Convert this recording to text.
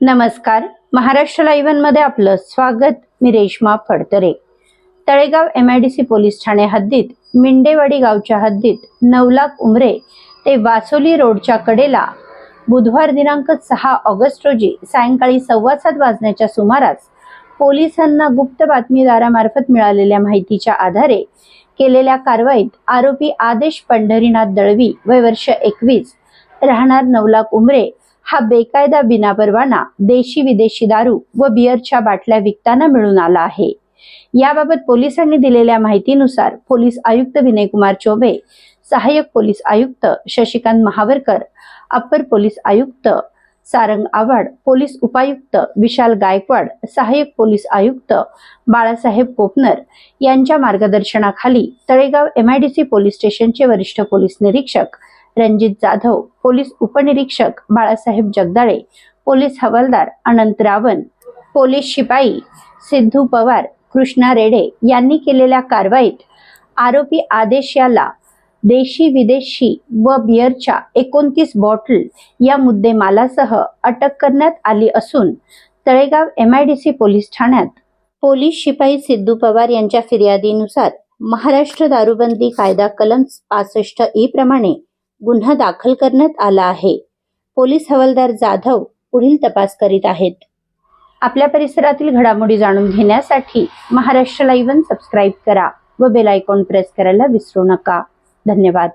नमस्कार. महाराष्ट्र लाईव्हमध्ये आपलं स्वागत. मी Reshma Phadtare. Talegaon M I D C police Thane हद्दीत मिंडेवाडी गावच्या हद्दीत नवलाख उमरे ते वासोली रोडच्या कडेला बुधवार दिनांक सहा ऑगस्ट रोजी सायंकाळी सव्वा सात वाजण्याच्या सुमारास पोलिसांना गुप्त बातमीदारामार्फत मिळालेल्या माहितीच्या आधारे केलेल्या कारवाईत आरोपी आदेश पंढरीनाथ दळवी वय वर्ष एकवीस राहणार नवलाख उमरे हा बेकायदा बिनापरवाना देशी विदेशी दारू व बिअरच्या बाटल्या विकताना मिळून आला आहे. याबाबत पोलिसांनी दिलेल्या माहितीनुसार पोलीस आयुक्त विनयकुमार चौबे सहाय्यक पोलीस आयुक्त शशिकांत महावरकर अप्पर पोलीस आयुक्त सारंग आव्हाड पोलीस उपायुक्त विशाल गायकवाड सहाय्यक पोलीस आयुक्त बाळासाहेब कोपनर यांच्या मार्गदर्शनाखाली तळेगाव एमआयडीसी पोलीस स्टेशनचे वरिष्ठ पोलीस निरीक्षक रणजित जाधव पोलीस उपनिरीक्षक बाळासाहेब जगदाळे पोलीस हवालदार अनंत रावण पोलीस शिपाई सिद्धू पवार कृष्णा रेडे यांनी केलेल्या कारवाईत आरोपी आदेश याला देशी विदेशी व बिअरच्या एकोणतीस बॉटल या मुद्देमालासह अटक करण्यात आली असून Talegaon M I D C police ठाण्यात. पोलीस शिपाई सिद्धू पवार यांच्या फिर्यादीनुसार महाराष्ट्र दारूबंदी कायदा कलम पासष्ट ई प्रमाणे गुन्हा दाखल करण्यात आला आहे. पोलीस हवालदार जाधव पुढील तपास करीत आहेत. आपल्या परिसरातील घडामोडी जाणून घेण्यासाठी महाराष्ट्र लाईव्ह सबस्क्राईब करा व बेल आयकॉन प्रेस करायला विसरू नका. धन्यवाद.